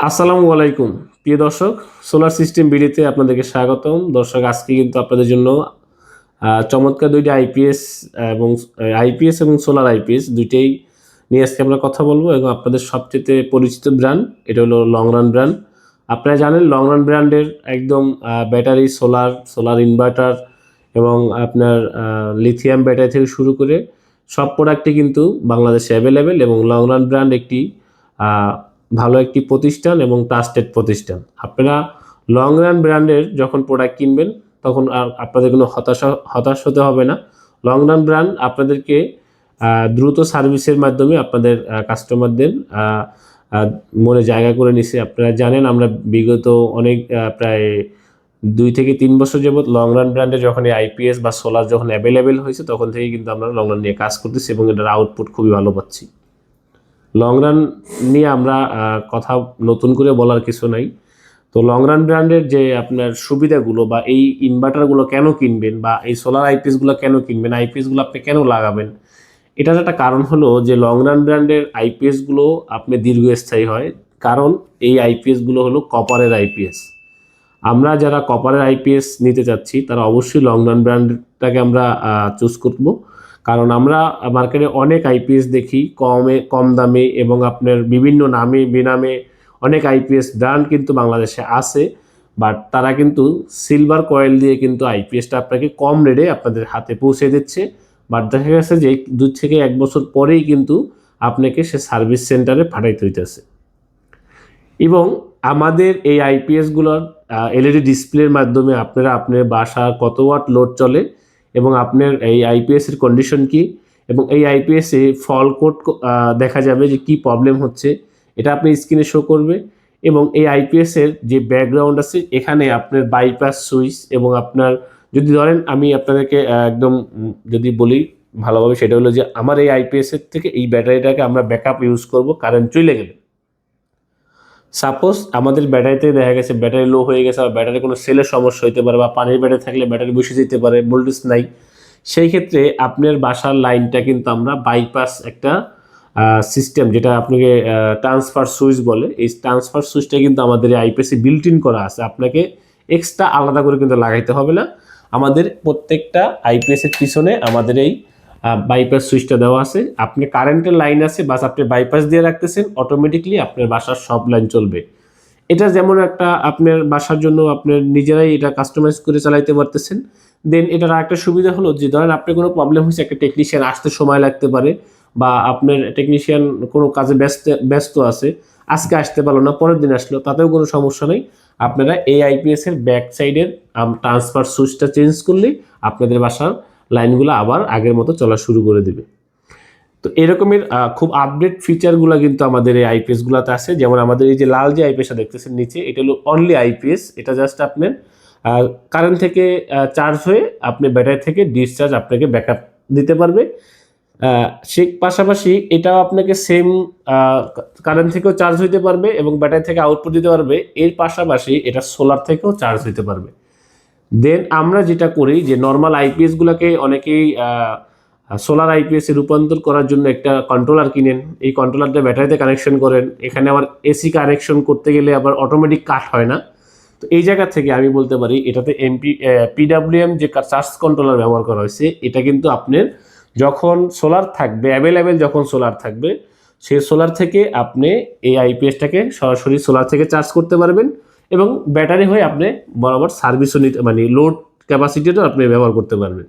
আসসালামু আলাইকুম। প্রিয় দর্শক সোলার সিস্টেম বিডিতে আপনাদেরকে স্বাগতম। দর্শক, আজকে কিন্তু আপনাদের জন্য চমৎকার দুইটি আইপিএস এবং আইপিএস এবং সোলার আইপিএস দুইটাই নিয়ে আজকে আমরা কথা বলব এবং আপনাদের সবচেয়ে পরিচিত ব্র্যান্ড এটা হলো লং রান ব্র্যান্ড আপনারা জানেন লং রান ব্র্যান্ডের একদম ব্যাটারি সোলার সোলার ইনভার্টার এবং আপনার লিথিয়াম ব্যাটারি থেকে শুরু করে সব প্রোডাক্টই কিন্তু বাংলাদেশে অ্যাভেলেবেল এবং লং রান ব্র্যান্ড একটি ভালো একটি প্রতিষ্ঠান এবং ট্রাস্টেড প্রতিষ্ঠান। আপনারা লং রান ব্র্যান্ডের যখন প্রোডাক্ট কিনবেন, তখন আর আপনাদের কোনো হতাশা, হতাশ হতে হবে না। লং রান ব্র্যান্ড আপনাদেরকে দ্রুত সার্ভিসের মাধ্যমে আপনাদের কাস্টমারদের মনে জায়গা করে নিছে। আপনারা জানেন, আমরা বিগত অনেক প্রায় দুই থেকে তিন বছর যাবত লং রান ব্র্যান্ডে যখন এই আইপিএস বা সোলার যখন অ্যাভেলেবেল হয়েছে, তখন থেকে কিন্তু আমরা লং রান নিয়ে কাজ করতেছি এবং এটার আউটপুট খুবই ভালো পাচ্ছি। লং রান নিয়ে আমরা কথা নতুন করে বলার কিছু নাই। তো লং রান ব্র্যান্ডের যে আপনার সুবিধাগুলো বা এই ইনভার্টারগুলো কেন কিনবেন বা এই সোলার আইপিএসগুলো কেন কিনবেন আইপিএসগুলো আপনি কেন লাগাবেন, এটার একটা কারণ হলো যে লং রান ব্র্যান্ডের আইপিএসগুলো আপনি দীর্ঘস্থায়ী হয়। কারণ এই আইপিএসগুলো হলো কপারের আইপিএস আমরা যারা কপারের আইপিএস নিতে চাচ্ছি, তারা অবশ্যই লং রান ব্র্যান্ডটাকে আমরা চুজ করব। কারণ আমরা মার্কেটে অনেক আইপিএস দেখি, কমে, কম দামে এবং আপনার বিভিন্ন নামে, বেনামে অনেক আইপিএস ব্র্যান্ড কিন্তু বাংলাদেশে আছে। বাট তারা কিন্তু সিলভার কয়েল দিয়ে কিন্তু আইপিএসটা আপনাকে কম রেটে আপনাদের হাতে পৌঁছে দিচ্ছে। বাট দেখা গেছে যে দু থেকে এক বছর পরেই কিন্তু আপনাকে সে সার্ভিস সেন্টারে পাঠাইতে হইতেছে। এবং আমাদের এই আইপিএসগুলোর এলইডি ডিসপ্লের মাধ্যমে আপনারা আপনার বাসা কত ওয়াট লোড চলে এবং আপনার এই আইপিএসের কন্ডিশন কি? এবং এই আইপিএসে ফল কোড দেখা যাবে যে কি প্রবলেম হচ্ছে। এটা আপনি স্ক্রিনে শো করবে। এবং এই আইপিএসের যে ব্যাকগ্রাউন্ড আছে, এখানে আপনার বাইপাস সুইচ এবং আপনার যদি ধরেন আমি আপনাদেরকে একদম যদি বলি ভালোভাবে, সেটা হলো যে আমার এই আইপিএসের থেকে এই ব্যাটারিটাকে আমরা ব্যাকআপ ইউজ করব কারেন্ট চলে গেলে। সাপোজ আমাদের ব্যাটারিতে দেখা গেছে ব্যাটারি লো হয়ে গেছে বা ব্যাটারি কোনো সেলের সমস্যা হতে পারে বা পানির ব্যাটারি থাকলে ব্যাটারি বসে যেতে পারে ভোল্টেজ নাই। সেই ক্ষেত্রে আপনার বাসার লাইনটা কিন্তু আমরা বাইপাস একটা সিস্টেম যেটা আপনাকে ট্রান্সফার সুইচ বলে। এই ট্রান্সফার সুইচটা কিন্তু আমাদের আইপিএসে বিল্ট ইন করা আছে। আপনাকে এক্সট্রা আলাদা করে কিন্তু লাগাইতে হবে না। আমাদের প্রত্যেকটা আইপিএসের পিছনে আমাদের এই বাইপাস সুইচটা দেওয়া আছে। আপনি কারেন্টের লাইন আছে বাস আপনি বাইপাস দিয়ে রাখতেছেন অটোমেটিকলি আপনার বাসার সব লাইন চলবে। এটা যেমন একটা আপনার বাসার জন্য আপনার নিজেরাই এটা কাস্টমাইজ করে চালাইতে পারতেছেন। দেন এটার একটা সুবিধা হলো যে, ধরেন আপনার কোনো প্রবলেম হয়েছে, একটা টেকনিশিয়ান আসতে সময় লাগতে পারে বা আপনার টেকনিশিয়ান কোনো কাজে ব্যস্ত ব্যস্ত আছে, আজকে আসতে পারল না, পরের দিন আসলো, তাতেও কোনো সমস্যা নেই। আপনারা এই আইপিএস এর ব্যাক সাইডের ট্রান্সফার সুইচটা চেঞ্জ করলেই আপনাদের বাসার লাইনগুলো আবার আগের মতো চলা শুরু করে দেবে। তো এরকমের খুব আপডেট ফিচারগুলো কিন্তু আমাদের এই আইপিএস গুলাতে আছে। যেমন আমাদের এই যে লাল যে আইপিএসটা দেখতেছেন নিচে, এটা হলো অনলি আইপিএস এটা জাস্ট আপনার কারেন্ট থেকে চার্জ হয়ে আপনি ব্যাটারি থেকে ডিসচার্জ আপনাকে ব্যাকআপ দিতে পারবে। সে পাশাপাশি এটাও আপনাকে সেম কারেন্ট থেকেও চার্জ হইতে পারবে এবং ব্যাটারি থেকে আউটপুট দিতে পারবে। এর পাশাপাশি এটা সোলার থেকেও চার্জ হইতে পারবে। দেন আমরা যেটা করি যে নর্মাল আইপিএসগুলোকে অনেকেই সোলার আইপিএস রূপান্তর করার জন্য একটা কন্ট্রোলার কিনেন। এই কন্ট্রোলারটা ব্যাটারিতে কানেকশন করেন। এখানে আবার এসি কানেকশন করতে গেলে আবার অটোমেটিক কাট হয় না। তো এই জায়গা থেকে আমি বলতে পারি, এটাতে এমপি পিডাব্লিউএম যে চার্জ কন্ট্রোলার ব্যবহার করা হয়েছে, এটা কিন্তু আপনার যখন সোলার থাকবে অ্যাভেলেবেল যখন সোলার থাকবে সেই সোলার থেকে আপনি এই আইপিএসটাকে সরাসরি সোলার থেকে চার্জ করতে পারবেন। এবং ব্যাটারি হয়ে আপনি বরাবর সার্ভিসও নিতে মানে লোড ক্যাপাসিটিটাও আপনি ব্যবহার করতে পারবেন।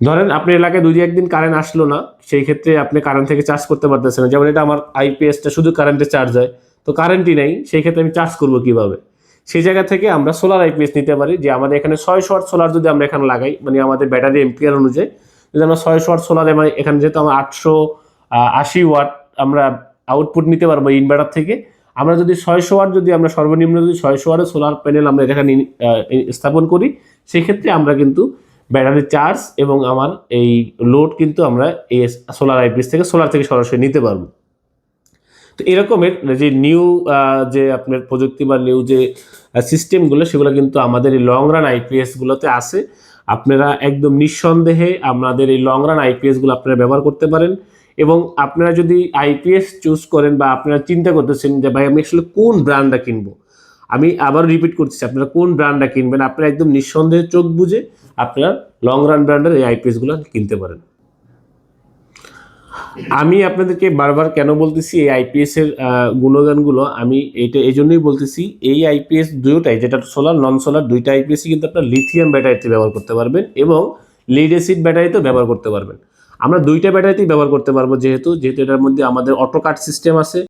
ধরেন আপনি এলাকায় দুই একদিন কারেন্ট আসলো না, সেই ক্ষেত্রে আপনি কারেন্ট থেকে চার্জ করতে পারতেছেন না। যেমন এটা আমার আইপিএসটা শুধু কারেন্টে চার্জ হয়, তো কারেন্টই নেই, সেই ক্ষেত্রে আমি চার্জ করব কীভাবে? সেই জায়গা থেকে আমরা সোলার আইপিএস নিতে পারি, যে আমাদের এখানে ছয় ওয়াট সোলার যদি আমরা এখানে লাগাই মানে আমাদের ব্যাটারি এম্পিয়ার অনুযায়ী, যদি আমরা ছয় ওয়াট সোলার মানে এখানে যেহেতু আমার আটশো আশি ওয়াট আমরা আউটপুট নিতে পারব ইনভার্টার থেকে আমরা যদি ছয়শো ওয়াট যদি আমরা সর্বনিম্ন যদি ছয়শো ওয়াটের সোলার প্যানেল আমরা এখানে স্থাপন করি, সেক্ষেত্রে আমরা কিন্তু ব্যাটারি চার্জ এবং আমার এই লোড কিন্তু আমরা এই সোলার আইপিএস থেকে সোলার থেকে সরাসরি নিতে পারব। তো এরকমের যে নিউ যে আপনার প্রযুক্তি বা নিউ যে সিস্টেমগুলো সেগুলো কিন্তু আমাদের এই লং রান আইপিএসগুলোতে আছে। আপনারা একদম নিঃসন্দেহে আপনাদের এই লং রান আইপিএসগুলো আপনারা ব্যবহার করতে পারেন। এবং আপনারা যদি আইপিএস চুজ করেন বা আপনারা চিন্তা করতেছেন যে ভাই আমি আসলে কোন ব্র্যান্ডটা কিনবো? আমি আবার রিপিট করতেছি আপনারা কোন ব্র্যান্ডটা কিনবেন? আপনারা একদম নিঃসন্দেহে চোখ বুঝে আপনারা লং রান ব্র্যান্ডের এই আইপিএসগুলো কিনতে পারেন। আমি আপনাদেরকে বারবার কেন বলতেছি এই আইপিএস এর আহ, গুণগানগুলো আমি এটা এই জন্যই বলতেছি এই আইপিএস দুটোটাই যেটা সোলার নন সোলার দুইটা আইপিএসই কিন্তু আপনার লিথিয়াম ব্যাটারিতে ব্যবহার করতে পারবেন এবং লিড অ্যাসিড ব্যাটারিতেও ব্যবহার করতে পারবেন। আমরা দুইটা ব্যাটারিতেই ব্যবহার করতে পারব যেহেতু যেহেতু এটার মধ্যে আমাদের অটো কাট সিস্টেম আছে।